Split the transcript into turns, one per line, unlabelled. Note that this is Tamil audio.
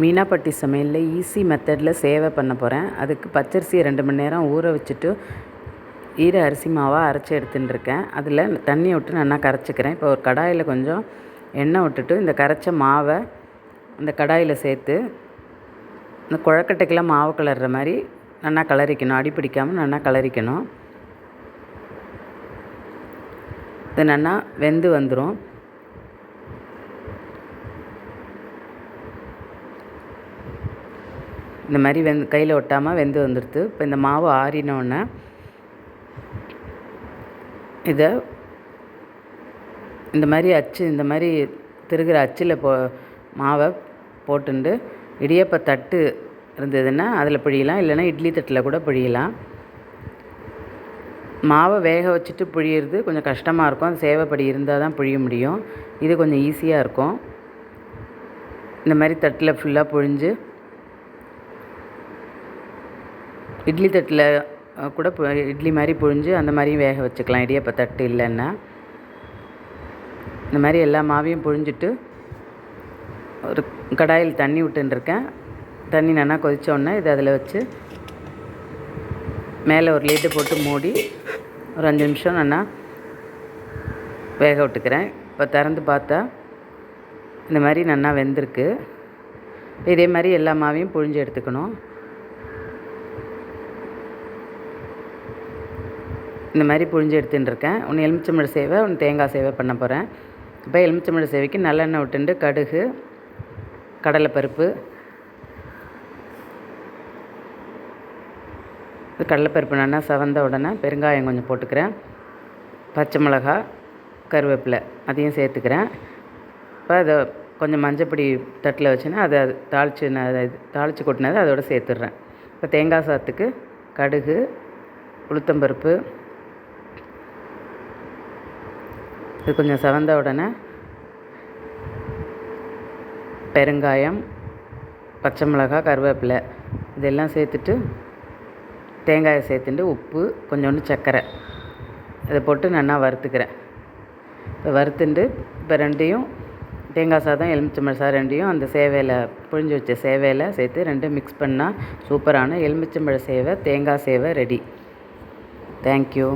மீனாப்பட்டி சமையலில் ஈஸி மெத்தடில் சேவை பண்ண போகிறேன் அதுக்கு பச்சரிசியை ரெண்டு மணி நேரம் ஊற வச்சுட்டு ஈர அரிசி மாவாக அரைச்சி எடுத்துட்டுருக்கேன் அதில் தண்ணியை விட்டு நல்லா கரைச்சிக்கிறேன். இப்போ ஒரு கடாயில் கொஞ்சம் எண்ணெய் விட்டுட்டு இந்த கரைச்ச மாவை இந்த கடாயில் சேர்த்து இந்த குழக்கட்டைக்கெல்லாம் மாவு கலர்ற மாதிரி நல்லா கலரிக்கணும் அடி பிடிக்காமல் நல்லா கலரிக்கணும் இது நல்லா வெந்து வந்துடும் இந்த மாதிரி வெந் கையில் ஒட்டாமல் வெந்து வந்துடுது இப்போ இந்த மாவு ஆறினோடனே இதை இந்த மாதிரி அச்சு இந்த மாதிரி திருகிற அச்சில் போ மாவை போட்டுண்டு இடியப்ப தட்டு இருந்ததுன்னா அதில் பிழியலாம். இல்லைன்னா இட்லி தட்டில் கூட பிழியலாம். மாவை வேக வச்சுட்டு புழியிறது கொஞ்சம் கஷ்டமாக இருக்கும். அது சேவைப்படி இருந்தால் தான் புழிய முடியும். இது கொஞ்சம் ஈஸியாக இருக்கும். இந்த மாதிரி தட்டில் ஃபுல்லாக புழிஞ்சு இட்லி தட்டில் கூட இட்லி மாதிரி புழிஞ்சு அந்த மாதிரியும் வேக வச்சுக்கலாம். இடியப்ப தட்டு இல்லைன்னா. இந்த மாதிரி எல்லா மாவையும் புழிஞ்சிட்டு ஒரு கடாயில் தண்ணி விட்டுருக்கேன் தண்ணி நல்லா கொதித்தோடனே இது அதில் வச்சு மேலே ஒரு லீட்டு போட்டு மூடி ஒரு அஞ்சு நிமிஷம் நல்லா வேக விட்டுக்கிறேன். இப்போ திறந்து பார்த்தா இந்த மாதிரி நல்லா வெந்திருக்கு. இதே மாதிரி எல்லா மாவையும் புழிஞ்சு எடுத்துக்கணும். இந்த மாதிரி புழிஞ்சு எடுத்துட்டுருக்கேன் ஒன்று எலுமிச்சம்பழ சேவை ஒன்று தேங்காய் சேவை பண்ண போகிறேன் இப்போ எலுமிச்சம்பழ சேவைக்கு நல்லெண்ணெய் விட்டுண்டு கடுகு கடலைப்பருப்பு. கடலைப்பருப்பு நல்லா செவந்த உடனே பெருங்காயம் கொஞ்சம் போட்டுக்கிறேன். பச்சை மிளகா கருவேப்பிலை அதையும் சேர்த்துக்கிறேன். இப்போ அதை கொஞ்சம் மஞ்சப்பொடி தட்டில் வச்சுன்னா அதை தாளித்து தாளித்து கொட்டினதை அதோடு சேர்த்துட்றேன். இப்போ தேங்காய் சாத்துக்கு கடுகு உளுத்தம்பருப்பு இது கொஞ்சம் செவந்த உடனே. பெருங்காயம் பச்சை மிளகா கருவேப்பிலை. இதெல்லாம் சேர்த்துட்டு தேங்காயை சேர்த்துட்டு உப்பு கொஞ்சோண்டு சர்க்கரை. இதை போட்டு நல்லா வறுத்துக்கிறேன். இப்போ வறுத்துண்டு இப்போ ரெண்டையும் தேங்காய் சாதம் எலுமிச்சம்பழம் சாதம் ரெண்டையும் அந்த சேவையில் புழிஞ்சு வச்ச சேவையில் சேர்த்து ரெண்டும் மிக்ஸ் பண்ணால் சூப்பரான எலுமிச்சம்பழ சேவை தேங்காய் சேவை ரெடி. தேங்க்யூ